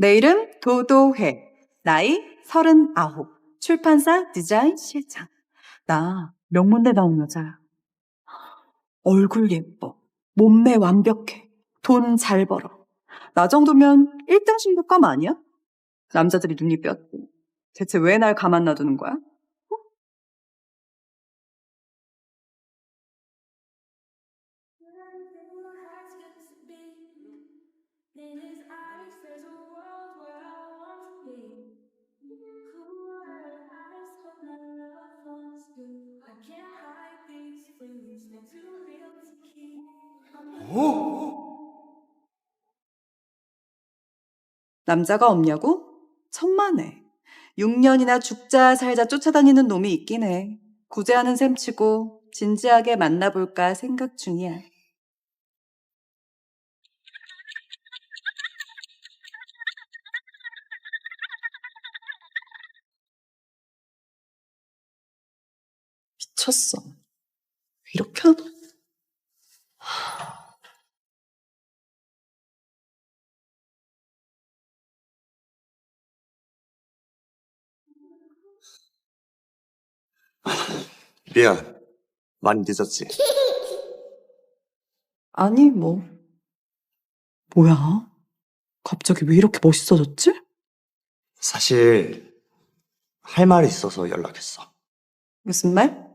내 이름 도도해. 나이 서른아홉. 출판사 디자인 실장. 나 명문대 나온 여자야. 얼굴 예뻐. 몸매 완벽해. 돈 잘 벌어. 나 정도면 1등 신부감 아니야? 남자들이 눈이 뼈고. 대체 왜 날 가만 놔두는 거야? 남자가 없냐고? 천만에. 6년이나 죽자 살자 쫓아다니는 놈이 있긴 해. 구제하는 셈 치고 진지하게 만나볼까 생각 중이야. 미쳤어. 이렇게 하나? 미안. 많이 늦었지? 아니, 뭐. 뭐야? 갑자기 왜 이렇게 멋있어졌지? 사실 할 말이 있어서 연락했어. 무슨 말?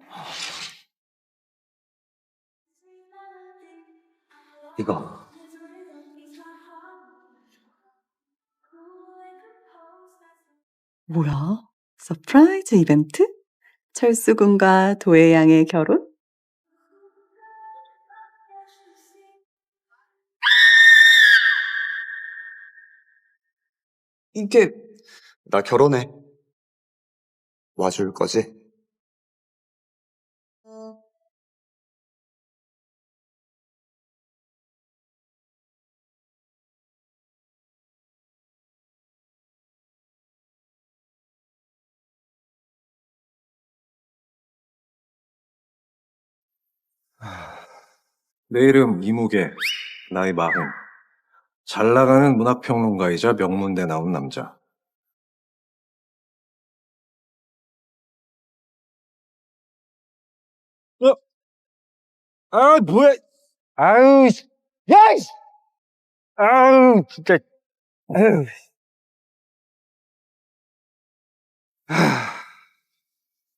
이거 뭐야? 서프라이즈 이벤트? 철수 군과 도혜 양의 결혼? 이게 나 결혼해. 와줄 거지? 내 이름 이무개, 나이 마흔. 잘 나가는 문학평론가이자 명문대 나온 남자. 어? 아, 뭐야? 아유, 씨. 야, 이씨! 아유, 진짜. 아유. 하,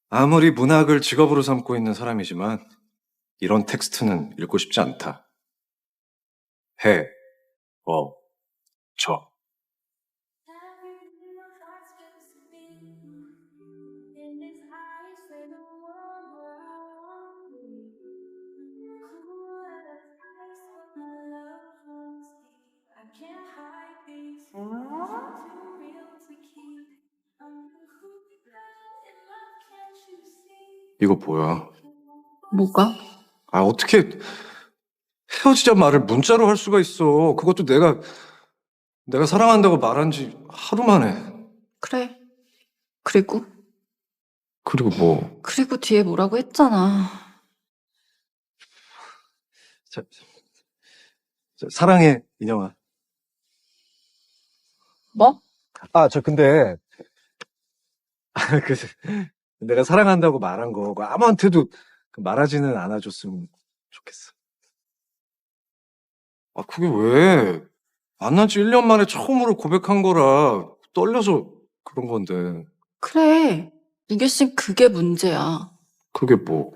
아무리 문학을 직업으로 삼고 있는 사람이지만 이런 텍스트는 읽고 싶지 않다. 해, 어, 저. 이거 뭐야? 뭐가? 아, 어떻게 헤어지자 말을 문자로 할 수가 있어. 그것도 내가, 내가 사랑한다고 말한 지 하루 만에. 그래. 그리고? 그리고 뭐, 그리고 뒤에 뭐라고 했잖아. 자, 자, 사랑해, 인영아. 뭐? 아, 저 근데, 아, 그, 내가 사랑한다고 말한 거, 그 아무한테도 그 말하지는 않아줬으면 좋겠어. 아, 그게 왜? 만난 지 1년 만에 처음으로 고백한 거라 떨려서 그런 건데. 그래. 무게씨 그게 문제야. 그게 뭐.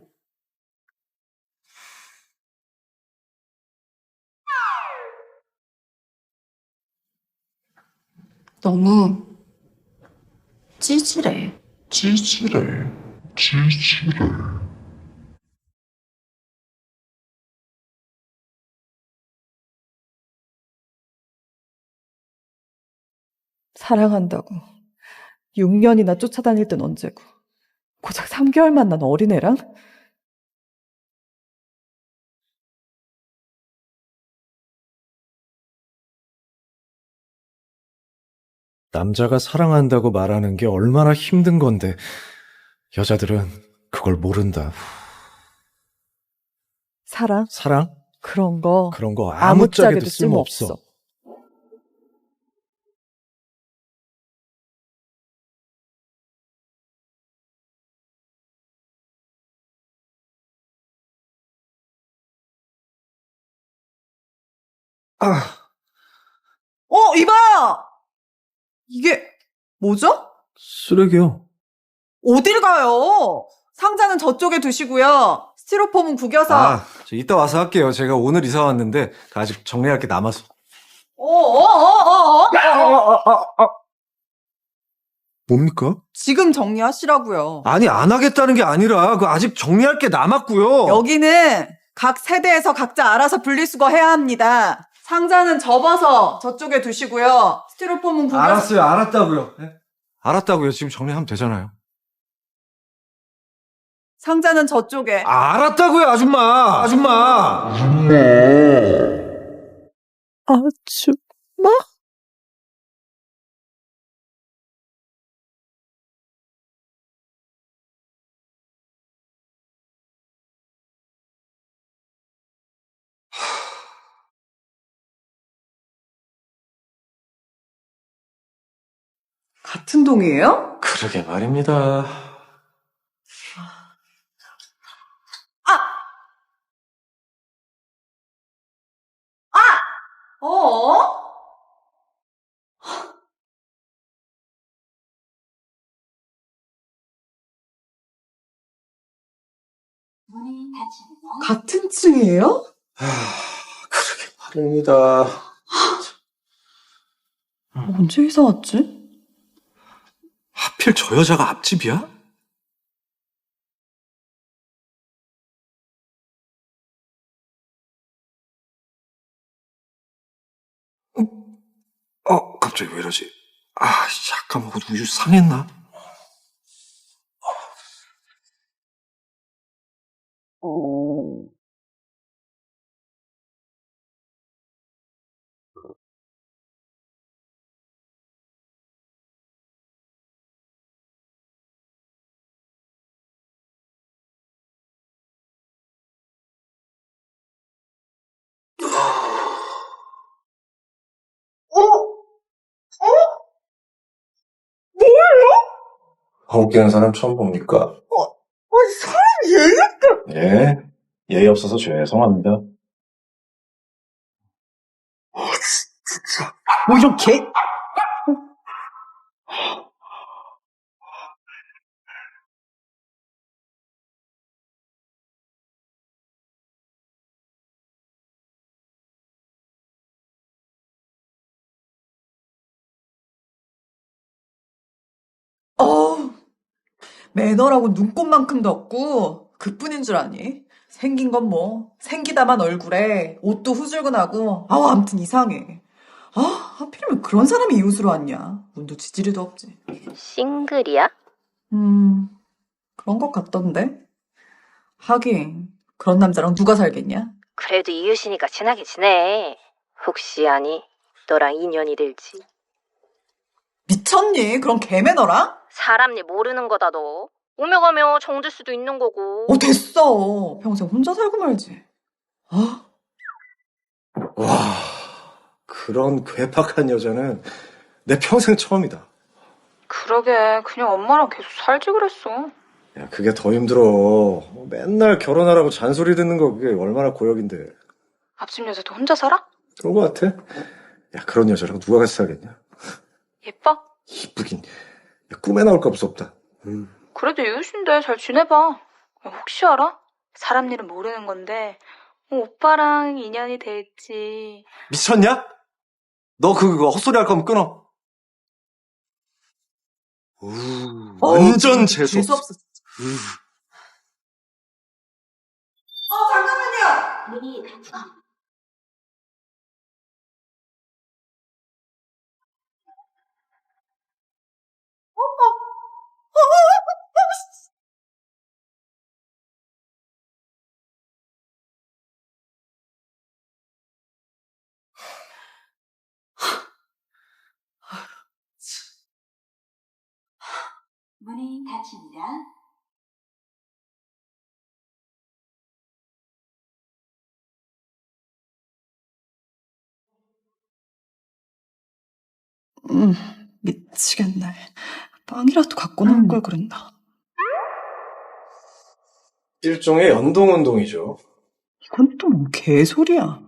너무 찌질해. 찌질해, 찌질해. 사랑한다고. 6년이나 쫓아다닐 땐 언제고. 고작 3개월 만 난 어린애랑? 남자가 사랑한다고 말하는 게 얼마나 힘든 건데, 여자들은 그걸 모른다. 사랑? 사랑? 그런 거 그런 거 아무짝에도. 쓸모없어. 어, 이봐! 이게, 뭐죠? 쓰레기요. 어딜 가요? 상자는 저쪽에 두시고요. 스티로폼은 구겨서. 아, 저 이따 와서 할게요. 제가 오늘 이사 왔는데 아직 정리할 게 남아서. 어, 어, 어, 어, 어. 뭡니까? 지금 정리하시라고요. 아니 안 하겠다는 게 아니라 그 아직 정리할 게 남았고요. 여기는 각 세대에서 각자 알아서 분리수거 해야 합니다. 상자는 접어서 저쪽에 두시고요. 스티로폼은 구겨서. 알았어요, 알았다고요. 네? 알았다고요. 지금 정리하면 되잖아요. 상자는 저쪽에. 아, 알았다고요, 아줌마. 아줌마. 아줌마? 같은 동이에요? 그러게 말입니다. 어? 문이 닫힙니다. 같은 층이에요? 그러게 말입니다. 언제 이사 왔지? 하필 저 여자가 앞집이야? 어, 갑자기 왜 이러지? 아, 씨, 아까 먹은 우유 상했나? 웃기는 사람 처음 봅니까? 어, 사람 예의? 예, 예의 없어서 죄송합니다. 뭐 이런 개? 어우, 매너라고 눈꽃만큼도 없고, 그뿐인 줄 아니? 생긴 건 뭐, 생기다만 얼굴에, 옷도 후줄근하고, 아우, 암튼 이상해. 아, 하필이면 그런 사람이 이웃으로 왔냐. 운도 지지리도 없지. 싱글이야? 음, 그런 것 같던데? 하긴, 그런 남자랑 누가 살겠냐? 그래도 이웃이니까 친하게 지내. 혹시 아니, 너랑 인연이 될지. 미쳤니? 그런 개매너랑? 사람 일 모르는 거다 너. 오며 가며 정들 수도 있는 거고. 어, 됐어. 평생 혼자 살고 말지. 아, 와, 그런 괴팍한 여자는 내 평생 처음이다. 그러게, 그냥 엄마랑 계속 살지 그랬어. 야, 그게 더 힘들어. 맨날 결혼하라고 잔소리 듣는 거 그게 얼마나 고역인데. 앞집 여자도 혼자 살아? 그런 거 같아? 야, 그런 여자랑 누가 같이 살겠냐? 예뻐? 이쁘긴. 야, 꿈에 나올 값없없다 그래도 이웃인데 잘 지내봐. 혹시 알아? 사람 일은 모르는 건데, 뭐 오빠랑 인연이 될지. 미쳤냐? 너 그거 헛소리 할 거면 끊어. 우, 완전 재수 없어. 재수없어. 어, 잠깐만요! 문이 닫힙 문이 닫힙니다. 음, 미치겠네. 빵이라도 갖고 나올 걸 그랬나. 일종의 연동운동이죠. 이건 또 뭔 개소리야.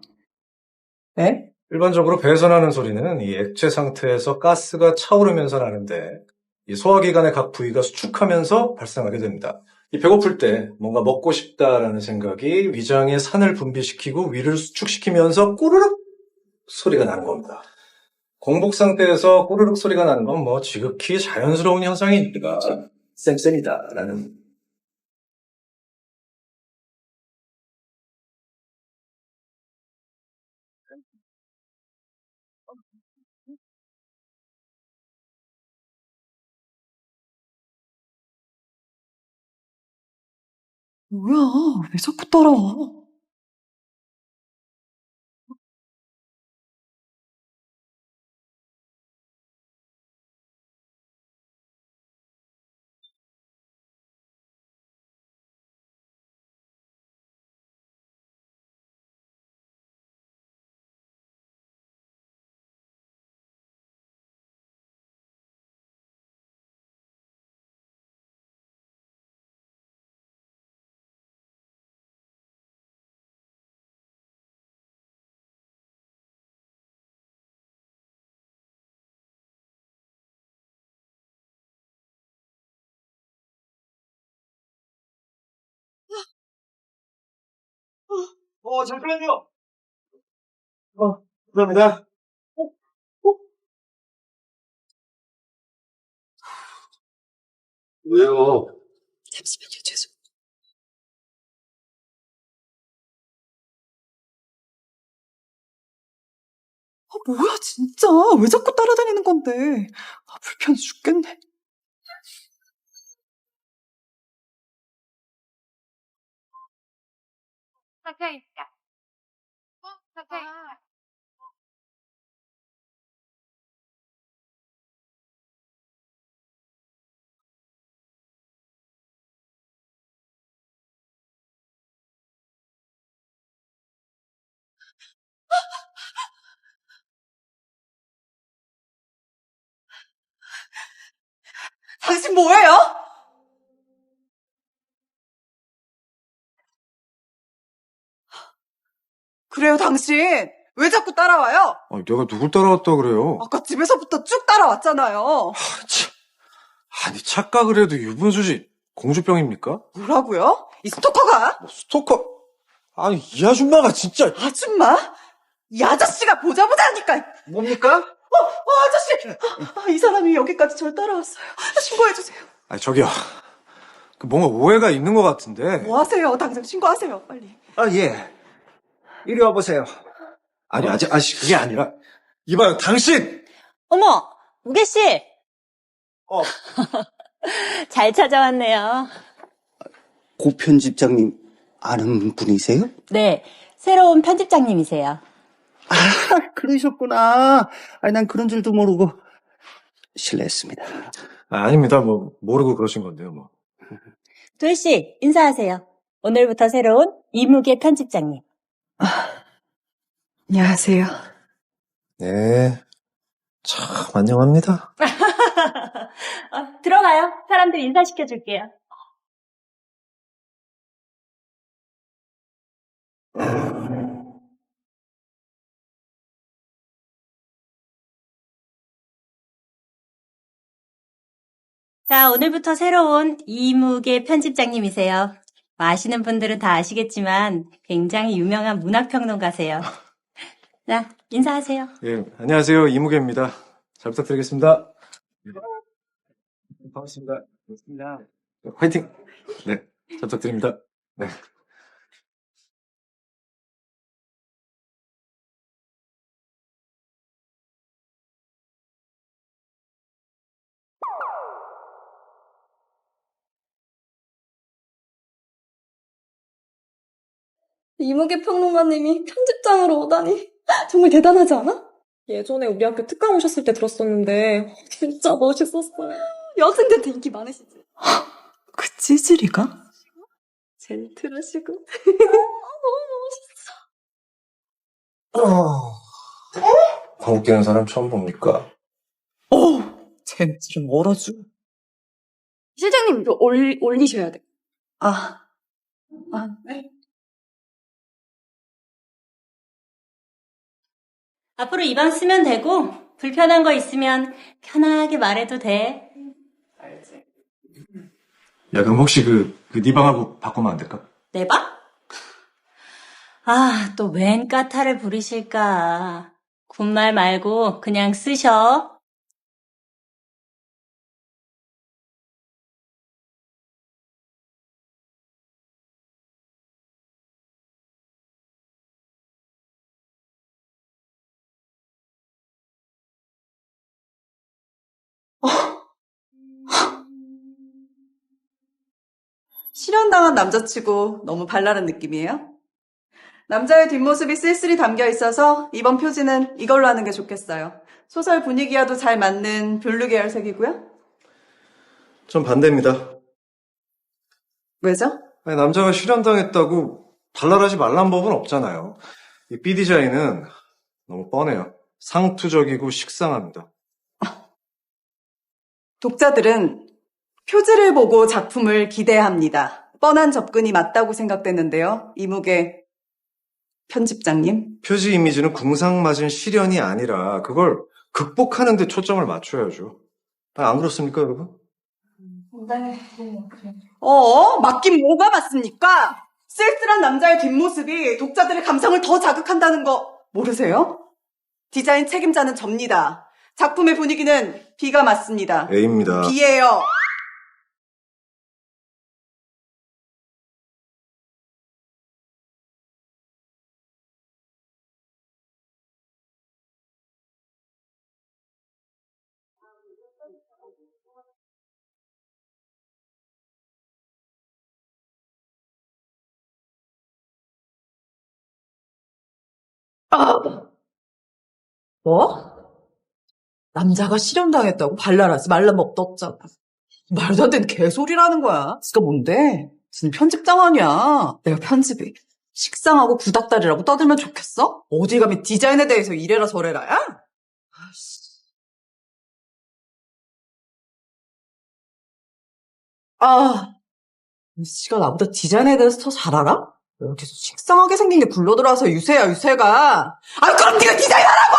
네? 일반적으로 배에서 나는 소리는 이 액체 상태에서 가스가 차오르면서 나는데 이 소화기관의 각 부위가 수축하면서 발생하게 됩니다. 이 배고플 때 뭔가 먹고 싶다라는 생각이 위장에 산을 분비시키고 위를 수축시키면서 꼬르륵 소리가 나는 겁니다. 공복 상태에서 꼬르륵 소리가 나는 건 뭐 지극히 자연스러운 현상이니까 쌤쌤이다라는 뭐야, 왜 자꾸 따라와? 어, 잠깐만요. 어, 감사합니다. 왜요? 잠시만요, 죄송. 아, 뭐야, 진짜. 왜 자꾸 따라다니는 건데. 아, 불편해 죽겠네. 당신 뭐예요? 그래요, 당신. 왜 자꾸 따라와요? 아니, 내가 누굴 따라왔다 그래요? 아까 집에서부터 쭉 따라왔잖아요. 아, 참. 아니, 착각을 해도 유분수 씨 공주병입니까? 뭐라고요? 이 스토커가? 뭐 스토커? 아니, 이 아줌마가 진짜 아줌마? 이 아저씨가 보자 보자 하니까. 뭡니까? 어, 아저씨! 아, 이 사람이 여기까지 절 따라왔어요. 신고해주세요. 아니, 저기요. 그 뭔가 오해가 있는 것 같은데. 뭐 하세요? 당장 신고하세요, 빨리. 아, 예. 이리 와보세요. 아니, 아직, 아직 그게 아니라. 이봐요, 당신! 어머, 우계 씨. 어. 잘 찾아왔네요. 고 편집장님 아는 분이세요? 네, 새로운 편집장님이세요. 아, 그러셨구나. 아니, 난 그런 줄도 모르고 실례했습니다. 아, 아닙니다. 뭐, 모르고 그러신 건데요, 뭐. 도희 씨, 인사하세요. 오늘부터 새로운 이무계 편집장님. 안녕하세요. 네. 참, 안녕합니다. 어, 들어가요. 사람들 인사시켜 줄게요. 자, 오늘부터 새로운 이무계 편집장님이세요. 뭐 아시는 분들은 다 아시겠지만 굉장히 유명한 문학평론가세요. 자, 인사하세요. 예, 안녕하세요. 이무개입니다. 잘 부탁드리겠습니다. 네. 반갑습니다. 반갑습니다. 화이팅! 네, 잘 부탁드립니다. 네. 이무개 평론가님이 편집장으로 오다니 정말 대단하지 않아? 예전에 우리 학교 특강 오셨을 때 들었었는데 진짜 멋있었어요. 여생들한테 인기 많으시지? 그 찌질이가? 젠틀하시고 광고 끼는 사람 처음 봅니까? 어, 젠틀은 얼어주. 실장님 이거 올, 올리셔야 돼. 아, 아, 네. 앞으로 이방 쓰면 되고, 불편한 거 있으면 편하게 말해도 돼. 야, 그럼 혹시 그, 그네 방하고 바꾸면 안 될까? 내 방? 아, 또 웬 까타를 부리실까. 군말 말고 그냥 쓰셔. 실현당한 남자치고 너무 발랄한 느낌이에요? 남자의 뒷모습이 쓸쓸히 담겨 있어서 이번 표지는 이걸로 하는 게 좋겠어요. 소설 분위기와도 잘 맞는 블루 계열 색이고요. 전 반대입니다. 왜죠? 아니, 남자가 실현당했다고 발랄하지 말란 법은 없잖아요. 이 B 디자인은 너무 뻔해요. 상투적이고 식상합니다. 독자들은 표지를 보고 작품을 기대합니다. 뻔한 접근이 맞다고 생각됐는데요. 이무개 편집장님. 표지 이미지는 궁상맞은 실현이 아니라 그걸 극복하는 데 초점을 맞춰야죠. 아, 안 그렇습니까, 여러분? 어, 맞긴 뭐가 맞습니까? 쓸쓸한 남자의 뒷모습이 독자들의 감성을 더 자극한다는 거 모르세요? 디자인 책임자는 접니다. 작품의 분위기는 B가 맞습니다. A입니다. B예요. 뭐? 남자가 실현당했다고 발랄하지 말란 법도 없잖아. 말도 안 되는 개소리라는 거야. 지가 뭔데? 무슨 편집장 아니야. 내가 편집이 식상하고 구닥다리라고 떠들면 좋겠어? 어디 가면 디자인에 대해서 이래라 저래라야? 아씨. 아, 씨가 나보다 디자인에 대해서 더 잘 알아? 왜 이렇게 식상하게 생긴 게 굴러들어와서 유세야, 유세가. 아, 그럼 네가 디자인하라고!